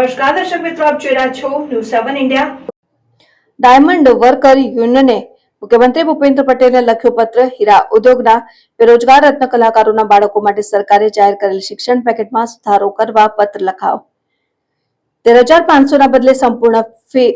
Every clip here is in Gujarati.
નમસ્કાર, દર્શક મિત્રો, આપ જોઈ રહ્યા છો news seven India diamond worker યુનિયને મુખ્યમંત્રી ભૂપેન્દ્ર પટેલને લખ્યો પત્ર, હીરા ઉદ્યોગના બેરોજગાર રત્ન કલાકારોના બાળકો માટે સરકારે જાહેર કરેલ શિક્ષણ પેકેટમાં સુધારો કરવા પત્ર લખાવો. તેર હજાર પાંચસોના બદલે સંપૂર્ણ ફી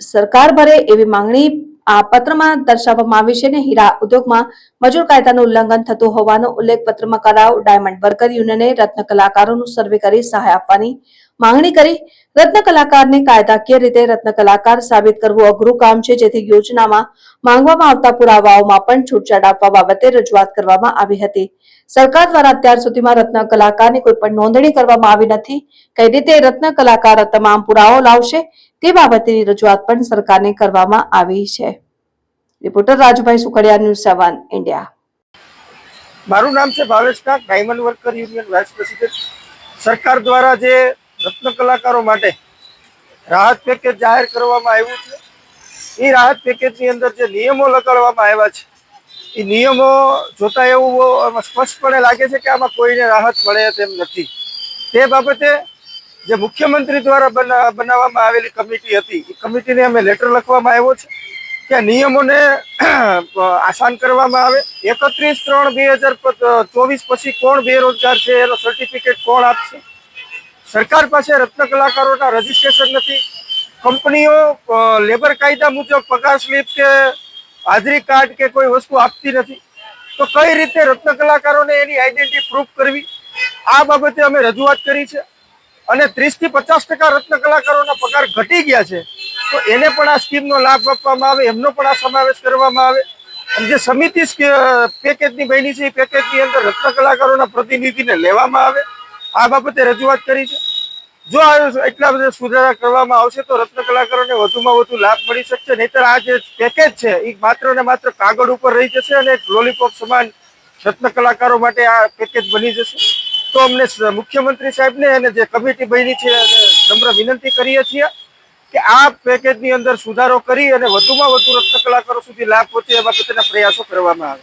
સરકાર ભરે એવી માંગણી આ પત્રમાં દર્શાવવામાં આવ્યું છે ને હીરા ઉદ્યોગમાં મજૂર કાયદાનું ઉલ્લંઘન થતું હોવાનો ઉલ્લેખ પત્રમાં કરાવ ડાયમંડ વર્કર યુનિયને રત્ન કલાકારોનું સર્વે કરી સહાય આપવાની માંગણી કરી. રત્ન કલાકારને કાયદાકીય રીતે રત્ન કલાકાર સાબિત કરવું અઘરું કામ છે. જેથી યોજનામાં માંગવામાં આવતા પુરાવાઓમાં પણ છૂટછાટ આપવા બાબતે રજૂઆત કરવામાં આવી હતી. સરકાર દ્વારા અત્યાર સુધીમાં રત્ન કલાકારની કોઈ પણ નોંધણી કરવામાં આવી નથી. કઈ રીતે રત્ન કલાકાર તમામ પુરાવો લાવશે તે બાબતેની રજૂઆત પણ સરકારને કરવામાં આવી છે. Reporter Rajubhai Sukhadia, news seven, India. મારું નામ છે Bhavesh Kak, diamond worker union vice president. સરકાર દ્વારા જે રત્ન કલાકારો માટે રાહત પેકેજ જાહેર કરવામાં આવ્યું છે. એ રાહત પેકેજની અંદર જે નિયમો લગાડવામાં આવ્યા છે, એ નિયમો જોતા એવું બહુ સ્પષ્ટપણે લાગે છે કે આમાં કોઈને રાહત મળે તેમ નથી. તે બાબતે જે મુખ્યમંત્રી દ્વારા બના- બનાવવામાં આવેલી કમિટી હતી, એ કમિટીને અમે લેટર લખવામાં આવ્યો છે કે નિયમોને આસાન કરવામાં આવે. એકત્રીસ ત્રણ બે હજાર ચોવીસ પછી કોણ બેરોજગાર છે, એનો સર્ટિફિકેટ કોણ આપશે? સરકાર પાસે રત્ન કલાકારોના રજીસ્ટ્રેશન નથી. કંપનીઓ લેબર કાયદા મુજબ પગાર સ્લીપ કે હાજરી કાર્ડ કે કોઈ વસ્તુ આપતી નથી. તો કઈ રીતે રત્ન કલાકારોને એની આઈડેન્ટિટી પ્રૂફ કરવી? આ બાબતે અમે રજૂઆત કરી છે. અને ત્રીસથી પચાસ ટકા રત્ન કલાકારોના પગાર ઘટી ગયા છે. તો એને પણ આ સ્કીમનો લાભ આપવામાં આવે, એમનો પણ આ સમાવેશ કરવામાં આવે. અને જે સમિતિ પેકેજની બની છે, એ પેકેજની અંદર રત્ન કલાકારોના પ્રતિનિધિને લેવામાં આવે. આ બાબતે રજૂઆત કરી છે. જો એટલા બધા સુધારા કરવામાં આવશે તો રત્ન કલાકારોને વધુમાં વધુ લાભ મળી શકશે, નહીતર આ જે પેકેજ છે એ માત્ર ને માત્ર કાગળ ઉપર રહી જશે અને લોલીપોપ સમાન રત્ન કલાકારો માટે આ પેકેજ બની જશે. તો અમને મુખ્યમંત્રી સાહેબને અને જે કમિટી બની છે અને નમ્ર વિનંતી કરીએ છીએ કે આ પેકેજની અંદર સુધારો કરી અને વધુમાં વધુ રત્ન કલાકારો સુધી લાભ પહોંચે એ બાબતેના પ્રયાસો કરવામાં આવે.